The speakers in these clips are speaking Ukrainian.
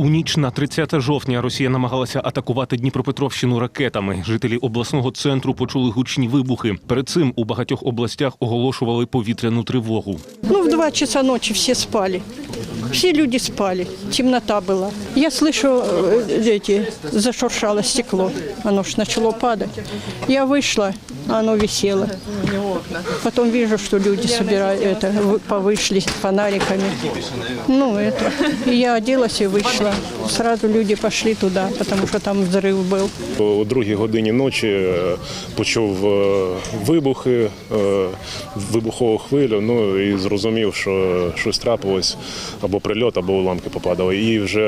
У ніч на 30 жовтня Росія намагалася атакувати Дніпропетровщину ракетами. Жителі обласного центру почули гучні вибухи. Перед цим у багатьох областях оголошували повітряну тривогу. Ну, в два часа ночі всі спали. Все люди спали, темнота была. Я слышу, э, эти, зашуршало стекло, оно ж начало падать. Я вышла, а оно висело. Потом вижу, что люди собирают, это, вы- повышли с фонариками. Ну, это. И я оделась и вышла. Сразу люди пошли туда, потому что там взрыв был. О другій годині ночі е, почув е, вибухи, е, вибухову хвилю. Ну і зрозумів, що щось трапилось або прильот, або уламки попадали. І вже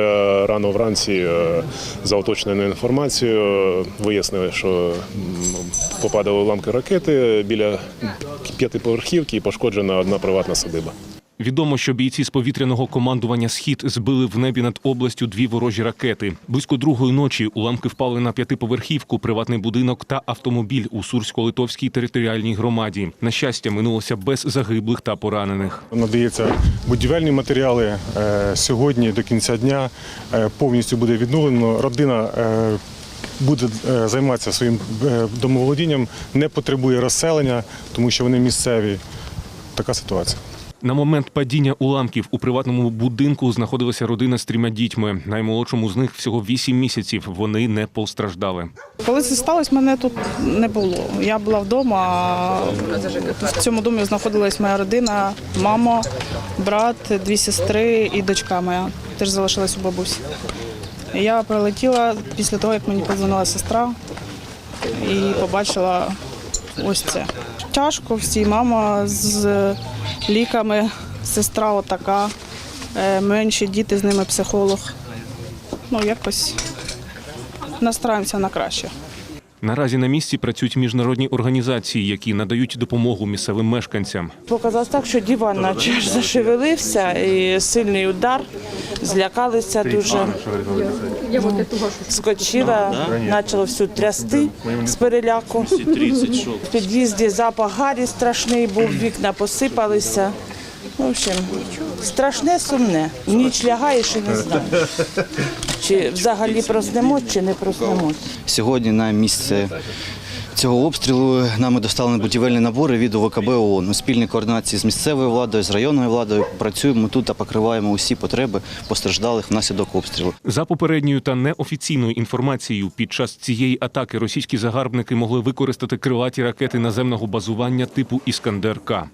рано вранці е, за уточненою інформацією вияснили, що попадали уламки ракети біля п'ятиповерхівки і пошкоджена одна приватна садиба. Відомо, що бійці з повітряного командування Схід збили в небі над областю дві ворожі ракети. Близько другої ночі уламки впали на п'ятиповерхівку, приватний будинок та автомобіль у Сурсько-Литовській територіальній громаді. На щастя, минулося без загиблих та поранених. Надається будівельні матеріали. Е, Сьогодні до кінця дня е, повністю буде відновлено. Родина е, буде займатися своїм домоволодінням, не потребує розселення, тому що вони місцеві. Така ситуація. На момент падіння уламків у приватному будинку знаходилася родина з трьома дітьми. Наймолодшому з них всього 8 місяців. Вони не постраждали. Коли це сталося, мене тут не було. Я була вдома. а В цьому домі знаходилась моя родина, мама, брат, дві сестри і дочка моя. Теж залишилась у бабусі. Я прилетіла після того, як мені подзвонила сестра і побачила ось це. Тяжко всі, мама з ліками, сестра отака, е, менші діти з ними психолог. Ну, якось настраємося на краще. Наразі на місці працюють міжнародні організації, які надають допомогу місцевим мешканцям. Показалось так, що диван наче аж зашевелився і сильний удар. Злякалися дуже. Скочила, почало всю трясти з переляку. В під'їзді запах гарі страшний був, вікна посипалися. В общем, страшне, сумне. Ніч лягаєш і не знаєш. Чи взагалі проснемось, чи не проснемось. Сьогодні на місце цього обстрілу нами доставлені будівельні набори від ОВКБ ООН. У спільній координації з місцевою владою, з районною владою працюємо тут та покриваємо усі потреби постраждалих внаслідок обстрілу. За попередньою та неофіційною інформацією, під час цієї атаки російські загарбники могли використати крилаті ракети наземного базування типу Іскандер К.